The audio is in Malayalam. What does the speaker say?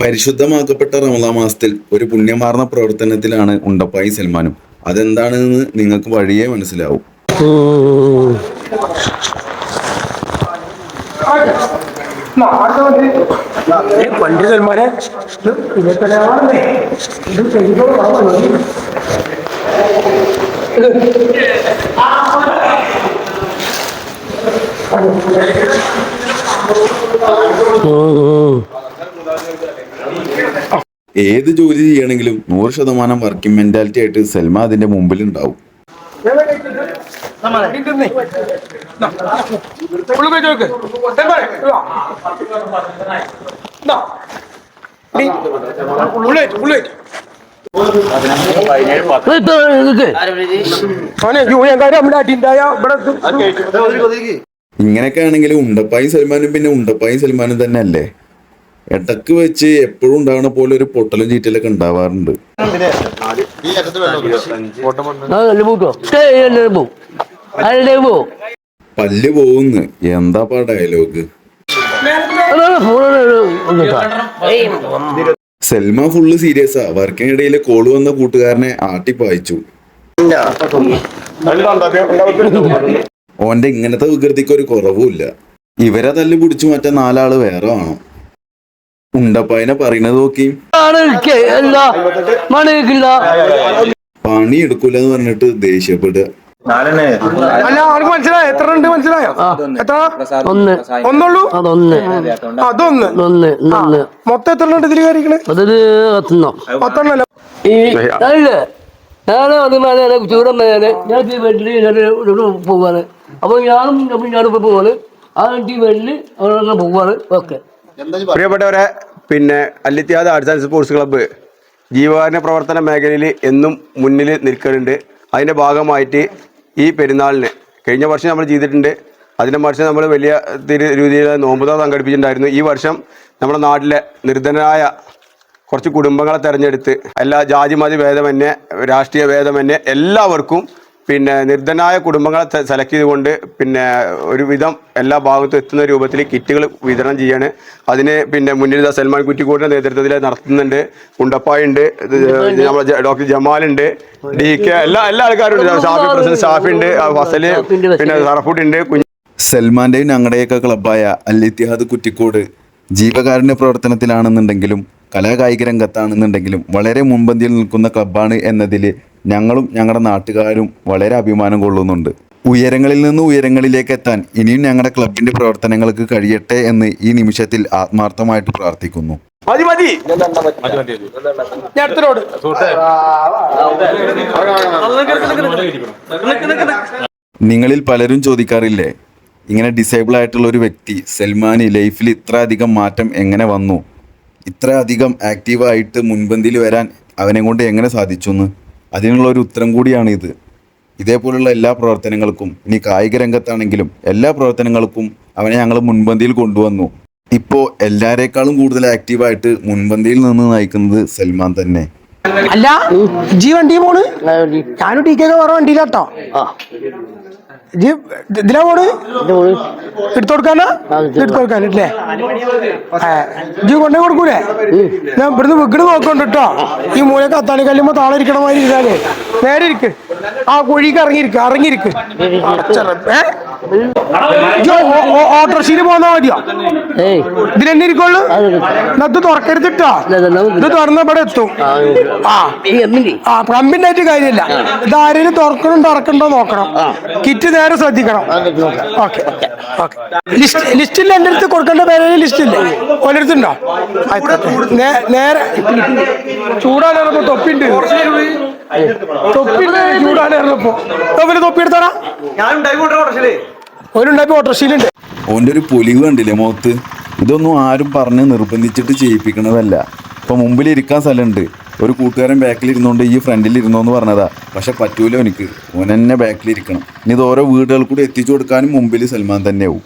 പരിശുദ്ധമാക്കപ്പെട്ട റമദാ മാസത്തിൽ ഒരു പുണ്യമാർന്ന പ്രവർത്തനത്തിലാണ് ഉണ്ടപ്പായി സൽമാനും. അതെന്താണെന്ന് നിങ്ങൾക്ക് വഴിയേ മനസ്സിലാവും. പണ്ട് സൽമാനെ ചെയ്തോ ഏത് ജോലി ചെയ്യണമെങ്കിലും നൂറ് ശതമാനം വർക്കിംഗ് മെന്റാലിറ്റി ആയിട്ട് സൽമാ അതിന്റെ മുമ്പിൽ ഉണ്ടാവും ഇങ്ങനെയൊക്കെ ആണെങ്കിലും ഉണ്ടപ്പായും സൽമാനും പിന്നെ ഉണ്ടപ്പായും സൽമാനും തന്നെ അല്ലേ ഇടയ്ക്ക് വെച്ച് എപ്പോഴും ഉണ്ടാവണ പോലെ ഒരു പൊട്ടലും ചീറ്റലൊക്കെ ഉണ്ടാവാറുണ്ട്. പല്ല് പോകുന്നു എന്താപ്പാ ഡയലോഗ് സെൽമ ഫുള്ള് സീരിയസാ വർക്കിനിടയിൽ കോൾ വന്ന കൂട്ടുകാരനെ ആട്ടിപ്പായിച്ചു ഓന്റെ ഇങ്ങനത്തെ വികൃതിക്ക് ഒരു കുറവുമില്ല. ഇവരെ തല്ല് പിടിച്ചു മറ്റേ നാലാൾ വേറെ വേണം. ഉണ്ടപ്പായനെ പറയണത് നോക്കി. പണി എടുക്കൂലെന്ന് പറഞ്ഞിട്ട് ദേഷ്യപ്പെടുക. അല്ല ആൾക്ക് മനസ്സിലായോ? എത്ര ഉണ്ട് മനസ്സിലായോ? എത്ര? ഒന്ന്. ഒന്നുള്ളൂ? അതൊന്ന്. അതൊന്ന്. ഒന്ന് ഒന്ന്. മൊത്തം എത്ര ഉണ്ട് ഇതിൽ കാര്യങ്ങൾ അതൊരു പത്തെണ്ണോ. പത്തെണ്ണല്ല? ഞാനും അത് മേലെ ചൂടം മേലെ. ഞാൻ ഈ വീട്ടിൽ പോവാണ്. അപ്പൊ ഞാനും അപ്പൊ ഞാനിപ്പോ പോവാണ്. ആ ഈ വീട്ടിൽ അവിടെ പോവാണ്. ഓക്കെ. പ്രിയപ്പെട്ടവരെ പിന്നെ അല്ലിത്യാദ് ആർട്സ് ആൻഡ് സ്പോർട്സ് ക്ലബ്ബ് ജീവകാരുണ്യ പ്രവർത്തന മേഖലയിൽ എന്നും മുന്നിൽ നിൽക്കുന്നുണ്ട്. അതിന്റെ ഭാഗമായിട്ട് ഈ പെരുന്നാളിന് കഴിഞ്ഞ വർഷം നമ്മൾ ചെയ്തിട്ടുണ്ട്. അതിന്റെ വർഷം നമ്മൾ വലിയ രീതിയിൽ നോമ്പുത സംഘടിപ്പിച്ചിട്ടുണ്ടായിരുന്നു. ഈ വർഷം നമ്മുടെ നാട്ടിലെ നിർധനരായ കുറച്ച് കുടുംബങ്ങളെ തെരഞ്ഞെടുത്ത് എല്ലാ ജാതിമതി ഭേദമന്യേ രാഷ്ട്രീയ ഭേദമന്യേ എല്ലാവർക്കും പിന്നെ നിർധനായ കുടുംബങ്ങളെ സെലക്ട് ചെയ്തുകൊണ്ട് പിന്നെ ഒരുവിധം എല്ലാ ഭാഗത്തും എത്തുന്ന രൂപത്തിൽ കിറ്റുകൾ വിതരണം ചെയ്യാണ്. അതിന് പിന്നെ മുന്നിൽ സൽമാൻ കുറ്റിക്കോട്ടിന്റെ നേതൃത്വത്തിൽ നടത്തുന്നുണ്ട്. കുണ്ടപ്പായുണ്ട് ഉണ്ട് ജ- ഡോക്ടർ ജമാലുണ്ട്. ഡി കെ എല്ലാ എല്ലാ ആൾക്കാരും ഉണ്ട് ഷാഫി പ്രസിഡന്റ് ഷാഫി ഉണ്ട്. ഫസൽ പിന്നെ സറഫുഡ് ഉണ്ട് സൽമാന്റെയും ഞങ്ങളുടെയൊക്കെ ക്ലബ്ബായ അൽ ഇത്തിഹാദ് കുറ്റിക്കോട് ജീവകാരുണ്യ പ്രവർത്തനത്തിലാണെന്നുണ്ടെങ്കിലും കലാകായിക രംഗത്താണെന്നുണ്ടെങ്കിലും വളരെ മുൻപന്തിയിൽ നിൽക്കുന്ന ക്ലബ്ബാണ് എന്നതിൽ ഞങ്ങളും ഞങ്ങളുടെ നാട്ടുകാരും വളരെ അഭിമാനം കൊള്ളുന്നുണ്ട്. ഉയരങ്ങളിൽ നിന്ന് ഉയരങ്ങളിലേക്ക് എത്താൻ ഇനിയും ഞങ്ങളുടെ ക്ലബിന്റെ പ്രവർത്തനങ്ങൾക്ക് കഴിയട്ടെ എന്ന് ഈ നിമിഷത്തിൽ ആത്മാർത്ഥമായിട്ട് പ്രാർത്ഥിക്കുന്നു. മതി മതി. നിങ്ങളിൽ പലരും ചോദിക്കാറില്ലേ ഇങ്ങനെ ഡിസേബിൾ ആയിട്ടുള്ള ഒരു വ്യക്തി സൽമാന് ലൈഫിൽ ഇത്ര അധികം മാറ്റം എങ്ങനെ വന്നു? ഇത്ര അധികം ആക്റ്റീവായിട്ട് മുൻപന്തിയിൽ വരാൻ അവനെ കൊണ്ട് എങ്ങനെ സാധിച്ചു എന്ന് അതിനുള്ള ഒരു ഉത്തരം കൂടിയാണ് ഇത്. ഇതേപോലുള്ള എല്ലാ പ്രവർത്തനങ്ങൾക്കും ഇനി കായിക രംഗത്താണെങ്കിലും എല്ലാ പ്രവർത്തനങ്ങൾക്കും അവനെ ഞങ്ങൾ മുൻപന്തിയിൽ കൊണ്ടുവന്നു. ഇപ്പോൾ എല്ലാരേക്കാളും കൂടുതൽ ആക്റ്റീവായിട്ട് മുൻപന്തിയിൽ നിന്ന് നയിക്കുന്നത് സൽമാൻ തന്നെ. അല്ല ജീവൻ വണ്ടി പോണ് ഞാനും ടി കെ വേറെ വണ്ടിയിലാട്ടോ. ജി ഇതിലാ പോണ് എടുത്തു കൊടുക്കാനാ എടുത്തു കൊടുക്കാനല്ലേ ജി കൊണ്ടേ കൊടുക്കൂലേ? ഞാൻ ഇവിടുന്ന് വിക്കട് നോക്കണ്ട കേട്ടോ. ഈ മൂലക്ക് അത്താണി കല്ലുമ്പോ താളെ ഇരിക്കണ ഇരുന്നാലേ നേരെ ഇരിക്ക്. ആ കുഴിക്ക് ഇറങ്ങിയിരിക്കും ഇറങ്ങിയിരിക്ക്. ഓട്ടോറിക്ഷയിൽ പോന്നാ മതിയോ? ഏയ്. ഇതിലെന്നെ ഇരിക്കുള്ളൂ ഇത് തുറക്കരുതിട്ടോ? ഇത് തുറന്ന ഇവിടെ എത്തും. ആ ആ. കമ്പിന്റെ ആയിട്ട് കാര്യമില്ല. ഇത് ആരെങ്കിലും തുറക്കണം തുറക്കണ്ടോ നോക്കണം. കിറ്റ് നേരെ ശ്രദ്ധിക്കണം. ഓക്കെ ഓക്കെ ലിസ്റ്റ് ലിസ്റ്റിൽ എന്റെ അടുത്ത് കൊടുക്കേണ്ട പേരെ ലിസ്റ്റില്ല? ഒരിടത്തുണ്ടോ നേരെ. ചൂടാണ് തൊപ്പിണ്ട്. തൊപ്പിന് തൊപ്പി എടുത്തോടാ. ഓട്ടോറിക്ഷയിലുണ്ട്. ഓന്റെ ഒരു പൊലിവ് കണ്ടില്ലേ മുഖത്ത് ഇതൊന്നും ആരും പറഞ്ഞ് നിർബന്ധിച്ചിട്ട് ചെയ്യിപ്പിക്കണതല്ല. ഇപ്പം മുമ്പിൽ ഇരിക്കാൻ സ്ഥലമുണ്ട്. ഒരു കൂട്ടുകാരൻ ബാക്കിൽ ഇരുന്നുകൊണ്ട് ഈ ഫ്രണ്ടിൽ ഇരുന്നോന്ന് പറഞ്ഞതാ. പക്ഷെ പറ്റൂല എനിക്ക് ഓൻ തന്നെ ബാക്കിൽ ഇരിക്കണം. ഇനി ഇത് ഓരോ വീടുകൾ കൂടി എത്തിച്ചു കൊടുക്കാനും മുമ്പിൽ സൽമാൻ തന്നെയാവും.